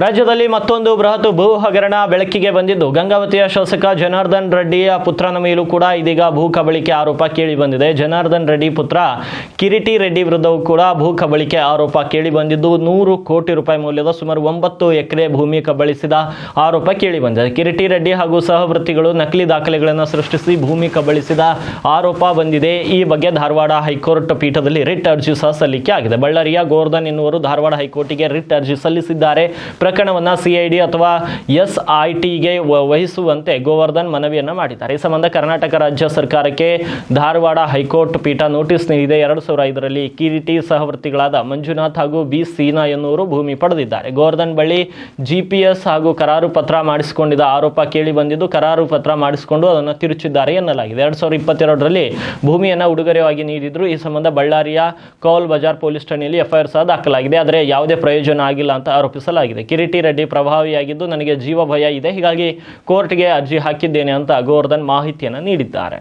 ರಾಜ್ಯದಲ್ಲಿ ಮತ್ತೊಂದು ಬೃಹತ್ ಭೂ ಹಗರಣ ಬೆಳಕಿಗೆ ಬಂದಿದ್ದು, ಗಂಗಾವತಿಯ ಶಾಸಕ ಜನಾರ್ದನ್ ರೆಡ್ಡಿಯ ಪುತ್ರನ ಮೇಲೂ ಕೂಡ ಇದೀಗ ಭೂ ಕಬಳಿಕೆ ಆರೋಪ ಕೇಳಿ ಬಂದಿದೆ. ಜನಾರ್ದನ್ ರೆಡ್ಡಿ ಪುತ್ರ ಕಿರಿಟಿ ರೆಡ್ಡಿ ವಿರುದ್ಧವೂ ಕೂಡ ಭೂ ಕಬಳಿಕೆ ಆರೋಪ ಕೇಳಿ ಬಂದಿದ್ದು, ನೂರು ಕೋಟಿ ರೂಪಾಯಿ ಮೌಲ್ಯದ ಸುಮಾರು ಒಂಬತ್ತು ಎಕರೆ ಭೂಮಿ ಕಬಳಿಸಿದ ಆರೋಪ ಕೇಳಿ ಬಂದಿದೆ. ಕಿರಿಟಿ ರೆಡ್ಡಿ ಹಾಗೂ ಸಹವೃತ್ತಿಗಳು ನಕಲಿ ದಾಖಲೆಗಳನ್ನು ಸೃಷ್ಟಿಸಿ ಭೂಮಿ ಕಬಳಿಸಿದ ಆರೋಪ ಬಂದಿದೆ. ಈ ಬಗ್ಗೆ ಧಾರವಾಡ ಹೈಕೋರ್ಟ್ ಪೀಠದಲ್ಲಿ ರಿಟ್ ಅರ್ಜಿ ಸಹ ಸಲ್ಲಿಕೆ ಆಗಿದೆ. ಬಳ್ಳಾರಿಯ ಗೋರ್ಧನ್ ಎನ್ನುವರು ಧಾರವಾಡ ಹೈಕೋರ್ಟಿಗೆ ರಿಟ್ ಅರ್ಜಿ ಸಲ್ಲಿಸಿದ್ದಾರೆ. ಪ್ರಕರಣವನ್ನ ಸಿಐಡಿ ಅಥವಾ ಎಸ್ ಐ ಟಿಗೆ ವಹಿಸುವಂತೆ ಗೋವರ್ಧನ್ ಮನವಿಯನ್ನು ಮಾಡಿದ್ದಾರೆ. ಈ ಸಂಬಂಧ ಕರ್ನಾಟಕ ರಾಜ್ಯ ಸರ್ಕಾರಕ್ಕೆ ಧಾರವಾಡ ಹೈಕೋರ್ಟ್ ಪೀಠ ನೋಟಿಸ್ ನೀಡಿದೆ. ಎರಡು ಸಾವಿರ ಐದರಲ್ಲಿ ಕಿರಿಟಿ ಸಹವರ್ತಿಗಳಾದ ಮಂಜುನಾಥ್ ಹಾಗೂ ಬಿ ಸೀನಾ ಎನ್ನುವರು ಭೂಮಿ ಪಡೆದಿದ್ದಾರೆ. ಗೋವರ್ಧನ್ ಬಳಿ ಜಿಪಿಎಸ್ ಹಾಗೂ ಕರಾರು ಪತ್ರ ಮಾಡಿಸಿಕೊಂಡಿದ್ದ ಆರೋಪ ಕೇಳಿ ಬಂದಿದ್ದು, ಕರಾರು ಪತ್ರ ಮಾಡಿಸಿಕೊಂಡು ಅದನ್ನು ತಿರುಚಿದ್ದಾರೆ ಎನ್ನಲಾಗಿದೆ. ಎರಡು ಸಾವಿರದ ಇಪ್ಪತ್ತೆರಡರಲ್ಲಿ ಭೂಮಿಯನ್ನು ಉಡುಗೊರೆಯಾಗಿ ನೀಡಿದ್ರು. ಈ ಸಂಬಂಧ ಬಳ್ಳಾರಿಯ ಕೌಲ್ ಬಜಾರ್ ಪೊಲೀಸ್ ಠಾಣೆಯಲ್ಲಿ ಎಫ್ಐಆರ್ ಸಹ ದಾಖಲಾಗಿದೆ. ಆದರೆ ಯಾವುದೇ ಪ್ರಯೋಜನ ಆಗಿಲ್ಲ ಅಂತ ಆರೋಪಿಸಲಾಗಿದೆ. ಕಿರೀಟಿ ರೆಡ್ಡಿ ಪ್ರಭಾವಿಯಾಗಿದ್ದು ನನಗೆ ಜೀವ ಭಯ ಇದೆ. ಹೀಗಾಗಿ ಕೋರ್ಟ್ಗೆ ಅರ್ಜಿ ಹಾಕಿದ್ದೇನೆ ಅಂತ ಗೋವರ್ಧನ್ ಮಾಹಿತಿಯನ್ನು ನೀಡಿದ್ದಾರೆ.